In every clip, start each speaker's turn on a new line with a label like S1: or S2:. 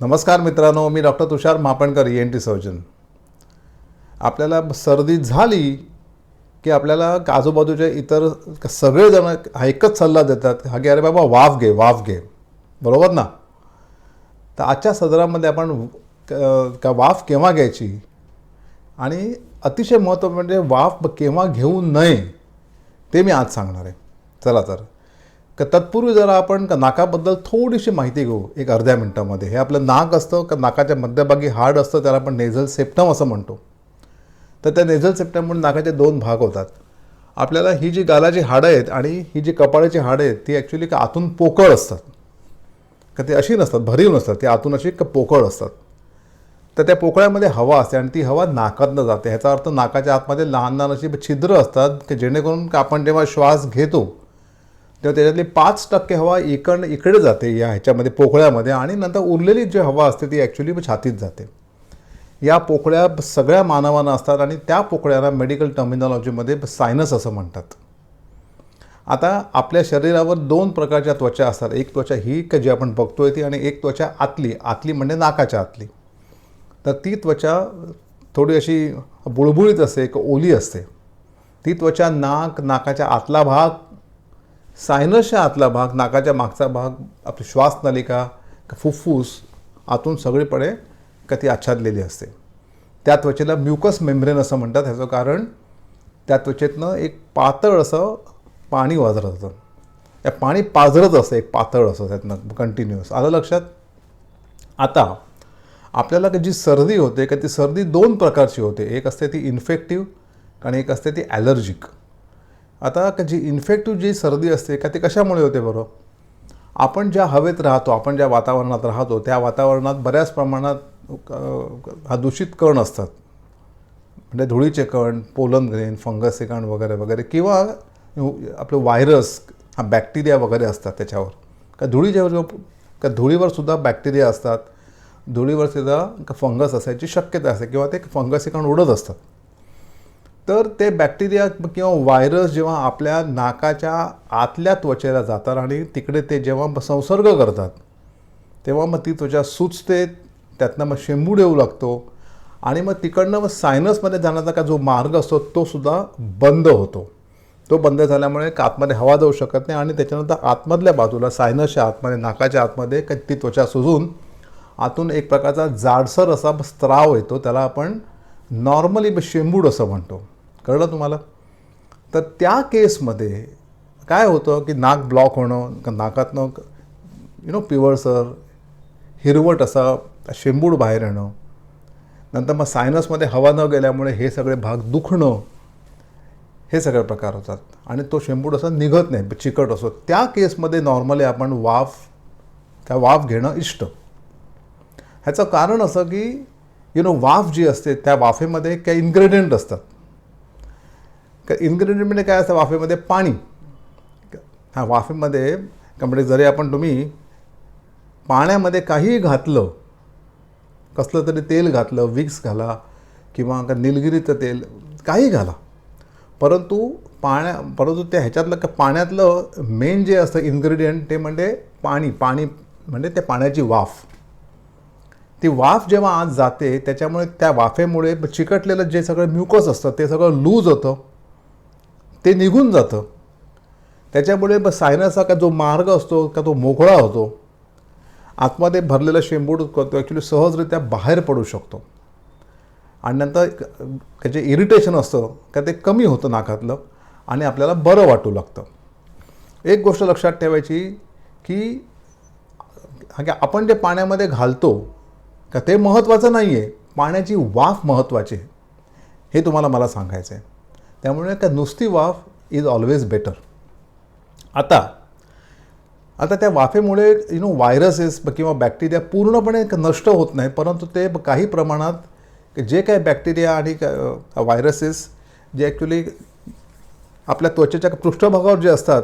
S1: नमस्कार मित्रांनो मी doctor Tushar Mapankar E N T surgeon. आपल्याला सर्दी झाली की आपल्याला आजूबाजूच्या इतर सगळेजण हा एकच सल्ला देतात हा की अरे बाबा वाफ घे वाफ घे. बरोबर ना? तर आजच्या सदरामध्ये आपण का वाफ केव्हा घ्यायची? आणि अतिशय महत्त्व म्हणजे वाफ केव्हा घेऊ नये ते मी आज सांगणार आहे. चला तर. तर तत्पूर्वी जरा आपण का नाकाबद्दल थोडीशी माहिती घेऊ एक अर्ध्या मिनटामध्ये. हे आपलं नाक असतं का नाकाच्या मध्यभागी हाड असतं त्याला आपण नेझल सेप्टम असं म्हणतो. तर त्या नेझल सेप्टममुळे नाकाचे दोन भाग होतात. आपल्याला ही जी गालाची हाडं आहेत आणि ही जी कपाळाची हाडं आहेत ती ॲक्च्युली का आतून पोकळ असतात. का ते अशी नसतात भरीव नसतात ती आतून अशी का पोकळ असतात. तर त्या पोकळ्यामध्ये हवा असते आणि ती हवा नाकातनं जाते. ह्याचा अर्थ नाकाच्या आतमध्ये लहान लहान अशी छिद्र असतात की जेणेकरून का आपण जेव्हा श्वास घेतो तेव्हा त्याच्यातली पाच टक्के हवा इकडं इकडे जाते या ह्याच्यामध्ये पोकळ्यामध्ये आणि नंतर उरलेली जी हवा असते ती ॲक्च्युली छातीत जाते. या पोकळ्या सगळ्या मानवांना असतात आणि त्या पोकळ्यांना मेडिकल टर्मिनॉलॉजीमध्ये सायनस असं म्हणतात. आता आपल्या शरीरावर दोन प्रकारच्या त्वचा असतात. एक त्वचा ही का जी आपण बघतोय ती आणि एक त्वचा आतली. आतली म्हणजे नाकाच्या आतली. तर ती त्वचा थोडी अशी बुळबुळीत असते एक ओली असते. ती त्वचा नाक नाकाच्या आतला भाग सायनसच्या आतला भाग नाकाच्या मागचा भाग आपली श्वासनलिका फुफ्फूस आतून सगळीकडे का ती आच्छादलेली असते. त्या त्वचेला म्युकस मेम्ब्रेन असं म्हणतात ह्याचं कारण त्या त्वचेतनं एक पातळ असं पाणी वाजरत होतं. त्या पाणी पाझरत असतं एक पातळ असं त्यातनं कंटिन्युअस आलं लक्षात? आता आपल्याला जी सर्दी होते का ती सर्दी दोन प्रकारची होते. एक असते ती इन्फेक्टिव्ह आणि एक असते ती ॲलर्जिक आता का जी इन्फेक्टिव्ह जी सर्दी असते का ती कशामुळे होते बरं? आपण ज्या हवेत राहतो आपण ज्या वातावरणात राहतो त्या वातावरणात बऱ्याच प्रमाणात हा दूषित कण असतात. म्हणजे धुळीचे कण पोलन ग्रेन फंगसचे कण वगैरे वगैरे किंवा आपलं व्हायरस हा बॅक्टेरिया वगैरे असतात त्याच्यावर. का धुळीच्या का धुळीवर सुद्धा बॅक्टेरिया असतात. धुळीवर सुद्धा फंगस असायची शक्यता असते किंवा ते फंगसचे कण उडत असतात. तर ते बॅक्टेरिया किंवा व्हायरस जेव्हा आपल्या नाकाच्या आतल्या त्वचेला जातात आणि तिकडे ते जेव्हा संसर्ग करतात तेव्हा मग ती त्वचा सुचते त्यातनं मग शेंबूड येऊ लागतो आणि मग तिकडनं मग सायनसमध्ये जाण्याचा का जो मार्ग असतो तो सुद्धा बंद होतो. तो बंद झाल्यामुळे आतमध्ये हवा जाऊ शकत नाही आणि त्याच्यानंतर आतमधल्या बाजूला सायनसच्या आतमध्ये नाकाच्या आतमध्ये ती त्वचा सुजून आतून एक प्रकारचा जाडसर असा स्त्राव येतो त्याला आपण नॉर्मली शेंबूड असं म्हणतो. कळलं तुम्हाला? तर त्या केसमध्ये काय होतं की नाक ब्लॉक होणं का नाकातनं यु नो पिवळसर हिरवट असा शेंबूड बाहेर येणं नंतर मग सायनसमध्ये हवा न गेल्यामुळे हे सगळे भाग दुखणं हे सगळे प्रकार होतात. आणि तो शेंबूड असा निघत नाही चिकट असो. त्या केसमध्ये नॉर्मली आपण वाफ त्या वाफ घेणं इष्ट. ह्याचं कारण असं की यु नो वाफ जी असते त्या वाफेमध्ये काही इन्ग्रेडियंट असतात. का इन्ग्रेडियंट म्हणजे काय असतं? वाफेमध्ये पाणी. ह्या वाफेमध्ये का म्हणजे जरी आपण तुम्ही पाण्यामध्ये काहीही घातलं कसलं तरी तेल घातलं विक्स घाला किंवा का निलगिरीचं तेल काही घाला. परंतु पाण्या परंतु त्या ह्याच्यातलं का पाण्यातलं मेन जे असतं इन्ग्रेडियंट ते म्हणजे पाणी पाणी म्हणजे त्या पाण्याची वाफ. ती वाफ जेव्हा आज जाते त्याच्यामुळे त्या वाफेमुळे चिकटलेलं जे सगळं म्युकस असतं ते सगळं लूज होतं. ते निघून जातं. त्याच्यामुळे ब सायनसचा का जो मार्ग असतो का तो मोकळा होतो आतमध्ये भरलेला शेंबूड करतो ॲक्च्युली सहजरित्या बाहेर पडू शकतो. आणि नंतर त्याचे इरिटेशन असतं का ते कमी होतं नाकातलं आणि आपल्याला बरं वाटू लागतं. एक गोष्ट लक्षात ठेवायची की आपण जे पाण्यामध्ये घालतो का ते महत्त्वाचं नाही आहे पाण्याची वाफ महत्त्वाची आहे. हे तुम्हाला मला सांगायचं आहे त्यामुळे का नुसती वाफ इज ऑलवेज बेटर आता आता त्या वाफेमुळे यु नो व्हायरसेस किंवा बॅक्टेरिया पूर्णपणे नष्ट होत नाही परंतु ते काही प्रमाणात जे काही बॅक्टेरिया आणि व्हायरसेस जे ॲक्च्युली आपल्या त्वचेच्या पृष्ठभागावर जे असतात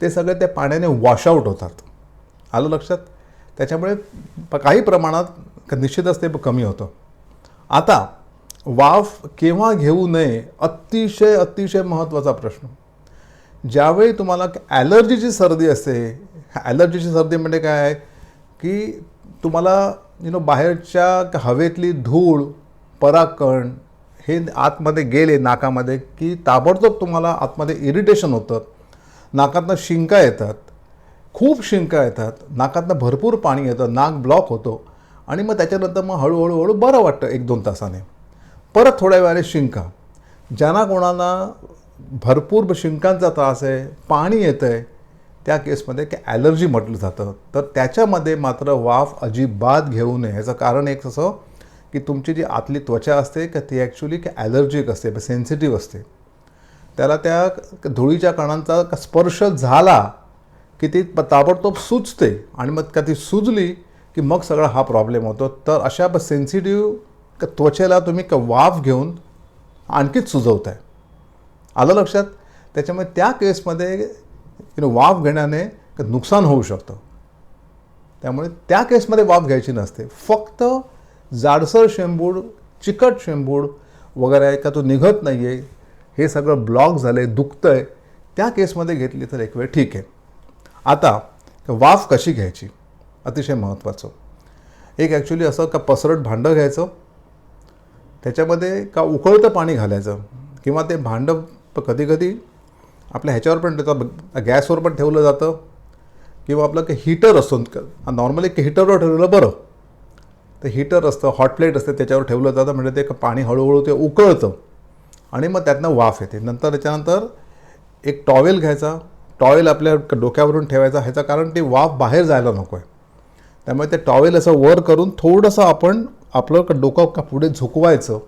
S1: ते सगळे त्या पाण्याने वॉशआउट होतात. आलं लक्षात? त्याच्यामुळे काही प्रमाणात निश्चितच ते कमी होतं. आता वाफ केव्हा घेऊ नये अतिशय अतिशय महत्त्वाचा प्रश्न. ज्यावेळी तुम्हाला ॲलर्जीची सर्दी असते ॲलर्जीची सर्दी म्हणजे काय आहे? की तुम्हाला यु नो बाहेरच्या हवेतली धूळ पराकण हे आतमध्ये गेले नाकामध्ये की ताबडतोब तुम्हाला आतमध्ये इरिटेशन होतं. नाकातनं शिंका येतात. खूप शिंका येतात. नाकातनं भरपूर पाणी येतं. नाक ब्लॉक होतो. आणि मग त्याच्यानंतर मग हळूहळू हळू बरं वाटतं एक दोन तासाने. परत थोड्या वेळाने शिंका. ज्यांना कोणाला भरपूर शिंकांचा त्रास आहे पाणी येतं आहे त्या केसमध्ये की ॲलर्जी म्हटलं जातं. तर त्याच्यामध्ये मात्र वाफ अजिबात घेऊ नये. ह्याचं कारण एक असं की तुमची जी आतली त्वचा असते का ती ॲक्च्युली की ॲलर्जिक असते म्हणजे सेन्सिटिव्ह असते. त्याला त्या धुळीच्या कणांचा का स्पर्श झाला की ती ताबडतोब सुचते आणि मग का ती सुजली की मग सगळा हा प्रॉब्लेम होतो. तर अशा सेन्सिटिव्ह का त्वचेला तुम्ही क वाफ घेऊन आणखीच सुजवत आहे आलं लक्षात? त्याच्यामुळे त्या केसमध्ये यु नो वाफ घेण्याने नुकसान होऊ शकतं. त्यामुळे त्या केसमध्ये वाफ घ्यायची नसते. फक्त जाडसर शेंबूड चिकट शेंबूड वगैरे आहे का तो निघत नाही आहे हे सगळं ब्लॉक झालं आहे दुखतं आहे त्या केसमध्ये घेतली तर एक वेळ ठीक आहे. आता वाफ कशी घ्यायची? अतिशय महत्त्वाचं एक ॲक्च्युली असं का पसरट भांडं घ्यायचं. त्याच्यामध्ये का उकळतं पाणी घालायचं? किंवा ते भांडं कधी कधी आपल्या ह्याच्यावर पण देतात गॅसवर पण ठेवलं जातं. किंवा आपलं काही हीटर असतो नॉर्मली हीटरवर ठेवलेलं बरं. ते हीटर असतं हॉट प्लेट असते त्याच्यावर ठेवलं जातं म्हणजे ते पाणी हळूहळू ते उकळतं. आणि मग त्यातनं वाफ येते. नंतर त्याच्यानंतर एक टॉवेल घ्यायचा. टॉवेल आपल्या डोक्यावरून ठेवायचा. ह्याचं कारण ती वाफ बाहेर जायला नको आहे त्यामुळे ते टॉवेल असं वर करून थोडंसं आपण आपलं डोकं का पुढे झुकवायचं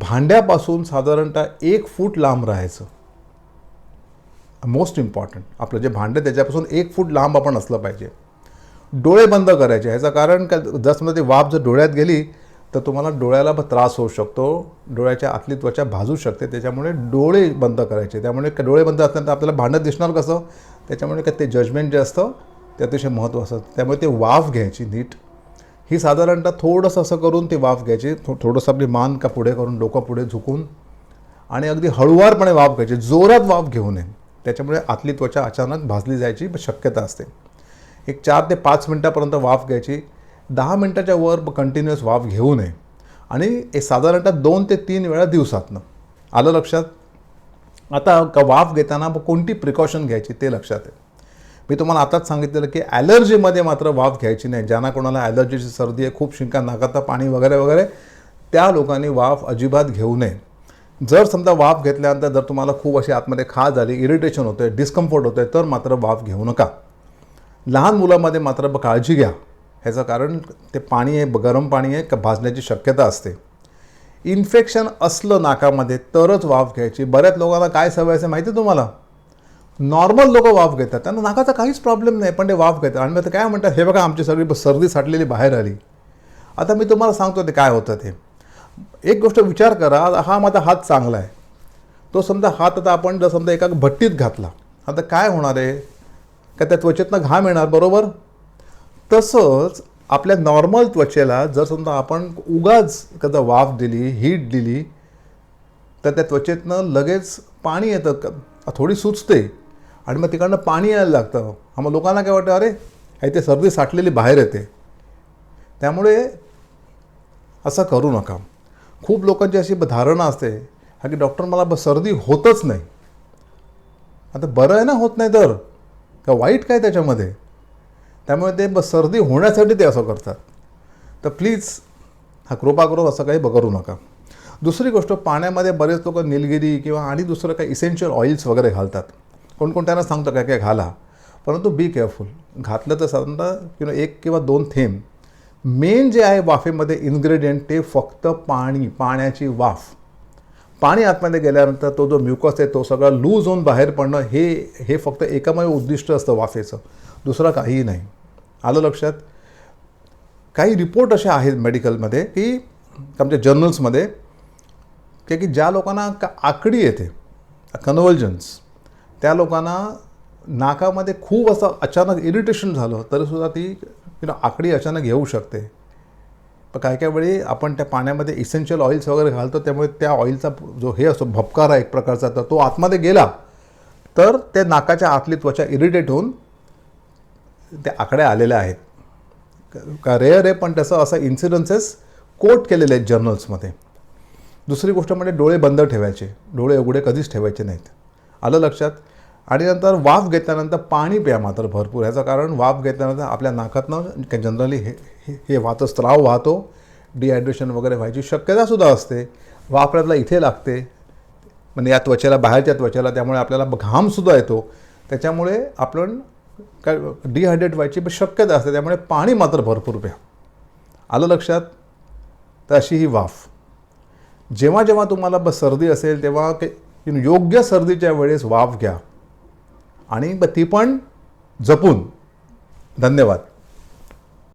S1: भांड्यापासून साधारणतः एक फूट लांब राहायचं. मोस्ट इम्पॉर्टंट आपलं जे भांडं त्याच्यापासून एक फूट लांब आपण असलं पाहिजे. डोळे बंद करायचे ह्याचं कारण का जर समजा ती वाफ जर डोळ्यात गेली तर तुम्हाला डोळ्याला त्रास होऊ शकतो. डोळ्याच्या आतली त्वचा भाजू शकते त्याच्यामुळे डोळे बंद करायचे. त्यामुळे डोळे बंद असल्यानंतर आपल्याला भांडं दिसणार कसं? त्याच्यामुळे का ते जजमेंट जे असतं ते अतिशय महत्त्वाचं असतं. त्यामुळे ते वाफ घ्यायची नीट. ही साधारणतः थोडंसं असं करून ती वाफ घ्यायची. थो थोडंसं आपली मान का पुढे करून डोकं पुढे झुकून आणि अगदी हळुवारपणे वाफ घ्यायची. जोरात वाफ घेऊ नये. त्याच्यामुळे आतली त्वचा अचानक भाजली जायची शक्यता असते. एक चार ते पाच मिनटापर्यंत वाफ घ्यायची. दहा मिनटाच्या वर कंटिन्युअस वाफ घेऊ नये. आणि साधारणतः दोन ते तीन वेळा दिवसातनं. आलं लक्षात? आता का वाफ घेताना मग कोणती प्रिकॉशन घ्यायची ते लक्षात आहे. मी तुम्हाला आताच सांगितलेलं की ॲलर्जीमध्ये मात्र वाफ घ्यायची नाही. ज्यांना कोणाला ॲलर्जीची सर्दी आहे खूप शिंका नाकाता पाणी वगैरे वगैरे त्या लोकांनी वाफ अजिबात घेऊ नये. जर समजा वाफ घेतल्यानंतर जर तुम्हाला खूप अशी आतमध्ये खा झाली इरिटेशन होतं आहे डिस्कम्फर्ट होतं आहे तर मात्र वाफ घेऊ नका. लहान मुलामध्ये मात्र काळजी घ्या. ह्याचं कारण ते पाणी आहे गरम पाणी आहे का भाजण्याची शक्यता असते. इन्फेक्शन असलं नाकामध्ये तरच वाफ घ्यायची. बऱ्याच लोकांना काय सवय असते माहिती आहे तुम्हाला? नॉर्मल लोक वाफ घेतात. त्यांना नाकाचा काहीच प्रॉब्लेम नाही पण ते वाफ घेतात. आणि मग ते काय म्हणतात हे बघा आमची सगळी सर्दी साठलेली बाहेर आली. आता मी तुम्हाला सांगतो ते काय होतं ते. एक गोष्ट विचार करा हा माझा हात चांगला आहे. तो समजा हात आता आपण जर समजा एका भट्टीत घातला आता काय होणार आहे? का त्या त्वचेतनं घाम येणार बरोबर? तसंच आपल्या नॉर्मल त्वचेला जर समजा आपण उगाच कदा वाफ दिली हीट दिली तर त्या त्वचेतनं लगेच पाणी येतं. थोडी सुचते. आणि मग तिकडनं पाणी यायला लागतं. मग लोकांना काय वाटतं अरे हे ते सर्दी साठलेली बाहेर येते. त्यामुळे असं करू नका. खूप लोकांची अशी धारणा असते हा की डॉक्टर मला ब- सर्दी होतच नाही. आता बरं आहे ना होत नाही तर. का वाईट काय त्याच्यामध्ये? त्यामुळे ते ब- सर्दी होण्यासाठी ते असं करतात. तर प्लीज हा कृपा करून असं काही ब- करू नका. दुसरी गोष्ट पाण्यामध्ये बरेच लोक निलगिरी किंवा आणि दुसरं काही इसेन्शियल ऑइल्स वगैरे घालतात. कोणकोणत्यांना सांगतो सांगतं काय काय घाला. परंतु बी केअरफुल घातलं तर साधारणतः किंवा एक किंवा दोन थेंब. मेन जे आहे वाफेमध्ये इन्ग्रेडियंट ते फक्त पाणी पाण्याची वाफ. पाणी आतमध्ये गेल्यानंतर तो जो म्युकस आहे तो सगळा लूज होऊन बाहेर पडणं हे हे फक्त एकमेव उद्दिष्ट असतं वाफेचं. दुसरं काहीही नाही. आलं लक्षात? काही रिपोर्ट असे आहेत मेडिकलमध्ये की आमच्या जर्नल्समध्ये की की ज्या लोकांना का आकडी येते कन्व्हल्जन्स त्या लोकांना नाकामध्ये खूप असं अचानक इरिटेशन झालं तरीसुद्धा ती यु नो आकडी अचानक येऊ शकते. पण काय काय वेळी आपण त्या पाण्यामध्ये इसेन्शियल ऑइल्स वगैरे घालतो त्यामुळे त्या ऑइलचा जो हे असतो भपकारा एक प्रकारचा तर तो आतमध्ये गेला तर त्या नाकाच्या आतली त्वचा इरिटेट होऊन त्या आकड्या आलेल्या आहेत. का रेअर आहे पण त्याचं असं इन्सिडन्सेस कोट केलेले आहेत जर्नल्समध्ये दुसरी गोष्ट म्हणजे डोळे बंद ठेवायचे. डोळे उघडे कधीच ठेवायचे नाहीत. आलं लक्षात? आणि नंतर वाफ घेतल्यानंतर पाणी प्या मात्र भरपूर. ह्याचं कारण वाफ घेतल्यानंतर आपल्या नाकातनं जनरली हे हे- हे वाहतं स्त्राव वाहतो. डिहायड्रेशन वगैरे व्हायची शक्यतासुद्धा असते. वाफ आपल्याला इथे लागते. म्हणजे या त्वचेला बाहेरच्या त्वचेला त्यामुळे आपल्याला घामसुद्धा येतो. त्याच्यामुळे आपण काय डिहायड्रेट व्हायची शक्यता असते. त्यामुळे पाणी मात्र भरपूर प्या. आलं लक्षात? तर अशी ही वाफ. जेव्हा जेव्हा तुम्हाला सर्दी असेल तेव्हा योग्य सर्दीच्या वेळेस वाफ घ्या. आणि मग ती पण जपून. धन्यवाद.